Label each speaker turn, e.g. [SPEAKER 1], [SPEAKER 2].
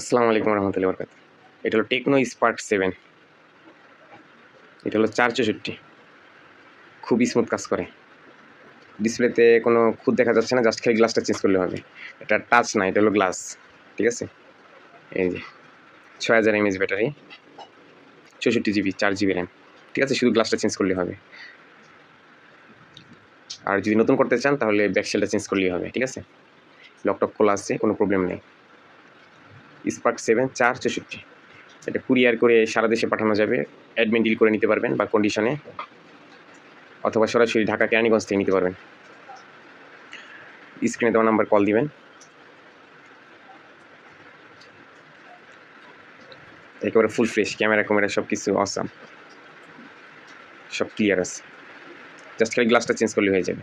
[SPEAKER 1] আসসালামু আলাইকুম রহমতুল্লাহ বরকাত এটা হলো টেকনো স্পার্ক সেভেন। এটা হলো চার চৌষট্টি। খুবই স্মুথ কাজ করে। ডিসপ্লেতে কোনো খুদ দেখা যাচ্ছে না জাস্ট খালি গ্লাসটা চেঞ্জ করলে হবে। এটা টাচ না, এটা হলো গ্লাস ঠিক আছে? এই যে, ছয় হাজার এমএচ ব্যাটারি, চৌষট্টি জিবি চার জিবি র্যাম ঠিক আছে? শুধু গ্লাসটা চেঞ্জ করলে হবে। আর যদি নতুন করতে চান, তাহলে ব্যাকসেলটা চেঞ্জ করলেই হবে, ঠিক আছে? ল্যাপটপ খোলা আছে, কোনো প্রবলেম নেই। স্পার্ক সেভেন চার চৌষট্টি এটা কুরিয়ার করে সারা দেশে পাঠানো যাবে। অ্যাডমিন ডিল করে নিতে পারবেন বা কন্ডিশনে অথবা সরাসরি ঢাকা কেরানীগঞ্জ থেকে নিতে পারবেন। স্ক্রিনে দেওয়া নাম্বার কল দিবেন। একেবারে ফুল ফ্রেশ ক্যামেরা ক্যামেরা সব কিছু অসাম সব ক্লিয়ার আছে। জাস্ট খালি গ্লাসটা চেঞ্জ করলে হয়ে যাবে।